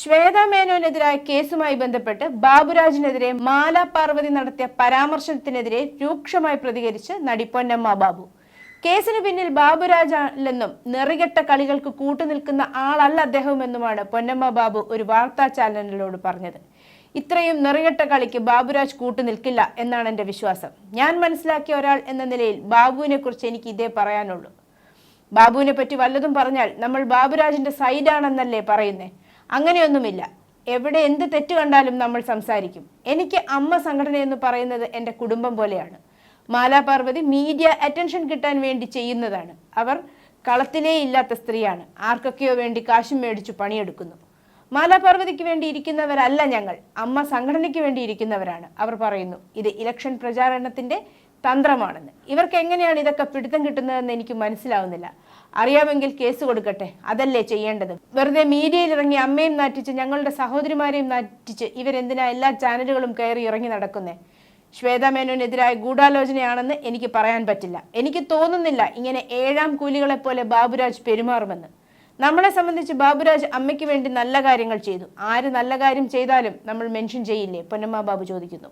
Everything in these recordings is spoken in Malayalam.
ശ്വേത മേനോനെതിരായ കേസുമായി ബന്ധപ്പെട്ട് ബാബുരാജിനെതിരെ മാല പാർവതി നടത്തിയ പരാമർശത്തിനെതിരെ രൂക്ഷമായി പ്രതികരിച്ച് നടി പൊന്നമ്മ ബാബു. കേസിന് പിന്നിൽ ബാബുരാജല്ലെന്നും നിറികെട്ട കളികൾക്ക് കൂട്ടുനിൽക്കുന്ന ആളല്ല അദ്ദേഹമെന്നുമാണ് പൊന്നമ്മ ബാബു ഒരു വാർത്താ ചാനലിനോട് പറഞ്ഞത്. ഇത്രയും നിറികെട്ട കളിക്ക് ബാബുരാജ് കൂട്ടുനിൽക്കില്ല എന്നാണ് എന്റെ വിശ്വാസം. ഞാൻ മനസ്സിലാക്കിയ ഒരാൾ എന്ന നിലയിൽ ബാബുവിനെ കുറിച്ച് എനിക്ക് ഇതേ പറയാനുള്ളൂ. ബാബുവിനെ പറ്റി വല്ലതും പറഞ്ഞാൽ നമ്മൾ ബാബുരാജിന്റെ സൈഡാണെന്നല്ലേ പറയുന്നേ. അങ്ങനെയൊന്നുമില്ല. എവിടെ എന്ത് തെറ്റ് കണ്ടാലും നമ്മൾ സംസാരിക്കും. എനിക്ക് അമ്മ സംഘടന എന്ന് പറയുന്നത് എന്റെ കുടുംബം പോലെയാണ്. മാലാ പാർവതി മീഡിയ അറ്റൻഷൻ കിട്ടാൻ വേണ്ടി ചെയ്യുന്നതാണ്. അവർ കളത്തിലേ ഇല്ലാത്ത സ്ത്രീയാണ്. ആർക്കൊക്കെയോ വേണ്ടി കാശും മേടിച്ചു പണിയെടുക്കുന്നു. മാലാപാർവതിക്ക് വേണ്ടി ഇരിക്കുന്നവരല്ല ഞങ്ങൾ. അമ്മ സംഘടനയ്ക്ക് വേണ്ടി ഇരിക്കുന്നവരാണ്. അവർ പറയുന്നു ഇത് ഇലക്ഷൻ പ്രചാരണത്തിന്റെ തന്ത്രമാണെന്ന്. ഇവർക്ക് എങ്ങനെയാണ് ഇതൊക്കെ പിടുത്തം കിട്ടുന്നതെന്ന് എനിക്ക് മനസ്സിലാവുന്നില്ല. അറിയാമെങ്കിൽ കേസ് കൊടുക്കട്ടെ. അതല്ലേ ചെയ്യേണ്ടത്. വെറുതെ മീഡിയയിൽ ഇറങ്ങി അമ്മയും നാറ്റിച്ച് ഞങ്ങളുടെ സഹോദരിമാരെയും നാറ്റിച്ച് ഇവരെന്തിനാ എല്ലാ ചാനലുകളും കയറി ഇറങ്ങി നടക്കുന്നേ? ശ്വേത മേനോനെതിരായ ഗൂഢാലോചനയാണെന്ന് എനിക്ക് പറയാൻ പറ്റില്ല. എനിക്ക് തോന്നുന്നില്ല ഇങ്ങനെ ഏഴാം കൂലികളെ പോലെ ബാബുരാജ് പെരുമാറുമെന്ന്. നമ്മളെ സംബന്ധിച്ച് ബാബുരാജ് അമ്മയ്ക്ക് വേണ്ടി നല്ല കാര്യങ്ങൾ ചെയ്തു. ആര് നല്ല കാര്യം ചെയ്താലും നമ്മൾ മെൻഷൻ ചെയ്യില്ലേ? പൊന്നമ്മ ബാബു ചോദിക്കുന്നു.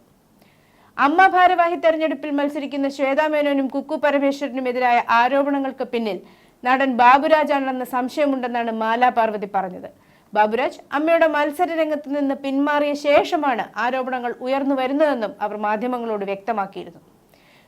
അമ്മ ഭാരവാഹി തെരഞ്ഞെടുപ്പിൽ മത്സരിക്കുന്ന ശ്വേതാ മേനോനും കുക്കു പരമേശ്വരനും എതിരായ ആരോപണങ്ങൾക്ക് പിന്നിൽ നടൻ ബാബുരാജാണെന്ന സംശയമുണ്ടെന്നാണ് മാലാ പാർവതി പറഞ്ഞത്. ബാബുരാജ് അമ്മയുടെ മത്സര രംഗത്ത് നിന്ന് പിന്മാറിയ ശേഷമാണ് ആരോപണങ്ങൾ ഉയർന്നു വരുന്നതെന്നും അവർ മാധ്യമങ്ങളോട് വ്യക്തമാക്കിയിരുന്നു.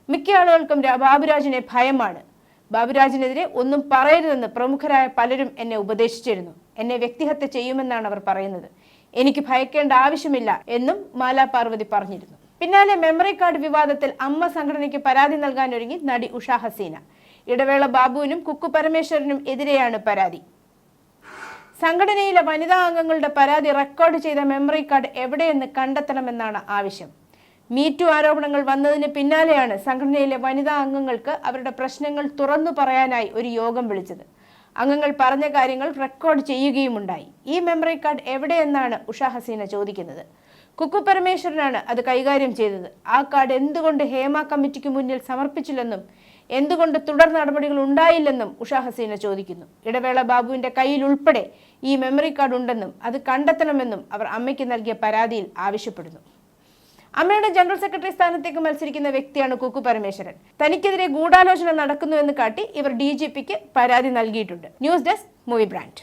മിക്ക ആളുകൾക്കും ബാബുരാജിനെ ഭയമാണ്. ബാബുരാജിനെതിരെ ഒന്നും പറയരുതെന്ന് പ്രമുഖരായ പലരും എന്നെ ഉപദേശിച്ചിരുന്നു. എന്നെ വ്യക്തിഹത്യ ചെയ്യുമെന്നാണ് അവർ പറയുന്നത്. എനിക്ക് ഭയക്കേണ്ട ആവശ്യമില്ല എന്നും മാലാ പാർവതി പറഞ്ഞിരുന്നു. പിന്നാലെ മെമ്മറി കാർഡ് വിവാദത്തിൽ അമ്മ സംഘടനയ്ക്ക് പരാതി നൽകാൻ ഒരുങ്ങി നടി ഉഷ ഹസീന. ഇടവേള ബാബുവിനും കുക്കു പരമേശ്വരനും എതിരെയാണ് പരാതി. സംഘടനയിലെ വനിതാ അംഗങ്ങളുടെ പരാതി റെക്കോർഡ് ചെയ്ത മെമ്മറി കാർഡ് എവിടെയെന്ന് കണ്ടെത്തണമെന്നാണ് ആവശ്യം. മീറ്റു ആരോപണങ്ങൾ വന്നതിന് പിന്നാലെയാണ് സംഘടനയിലെ വനിതാ അംഗങ്ങൾക്ക് അവരുടെ പ്രശ്നങ്ങൾ തുറന്നു പറയാനായി ഒരു യോഗം വിളിച്ചത്. അംഗങ്ങൾ പറഞ്ഞ കാര്യങ്ങൾ റെക്കോർഡ് ചെയ്യുകയുമുണ്ടായി. ഈ മെമ്മറി കാർഡ് എവിടെയെന്നാണ് ഉഷ ഹസീന ചോദിക്കുന്നത്. കുക്കു പരമേശ്വരനാണ് അത് കൈകാര്യം ചെയ്തത്. ആ കാർഡ് എന്തുകൊണ്ട് ഹേമ കമ്മിറ്റിക്ക് മുന്നിൽ സമർപ്പിച്ചില്ലെന്നും എന്തുകൊണ്ട് തുടർ നടപടികൾ ഉണ്ടായില്ലെന്നും ഉഷ ഹസീന ചോദിക്കുന്നു. ഇടവേള ബാബുവിന്റെ കയ്യിൽ ഉൾപ്പെടെ ഈ മെമ്മറി കാർഡ് ഉണ്ടെന്നും അത് കണ്ടെത്തണമെന്നും അവർ അമ്മയ്ക്ക് നൽകിയ പരാതിയിൽ ആവശ്യപ്പെടുന്നു. അമ്മയുടെ ജനറൽ സെക്രട്ടറി സ്ഥാനത്തേക്ക് മത്സരിക്കുന്ന വ്യക്തിയാണ് കുക്കു പരമേശ്വരൻ. തനിക്കെതിരെ ഗൂഢാലോചന നടക്കുന്നുവെന്ന് കാട്ടി ഇവർ ഡി ജി പിക്ക് പരാതി നൽകിയിട്ടുണ്ട്. News desk movie brand.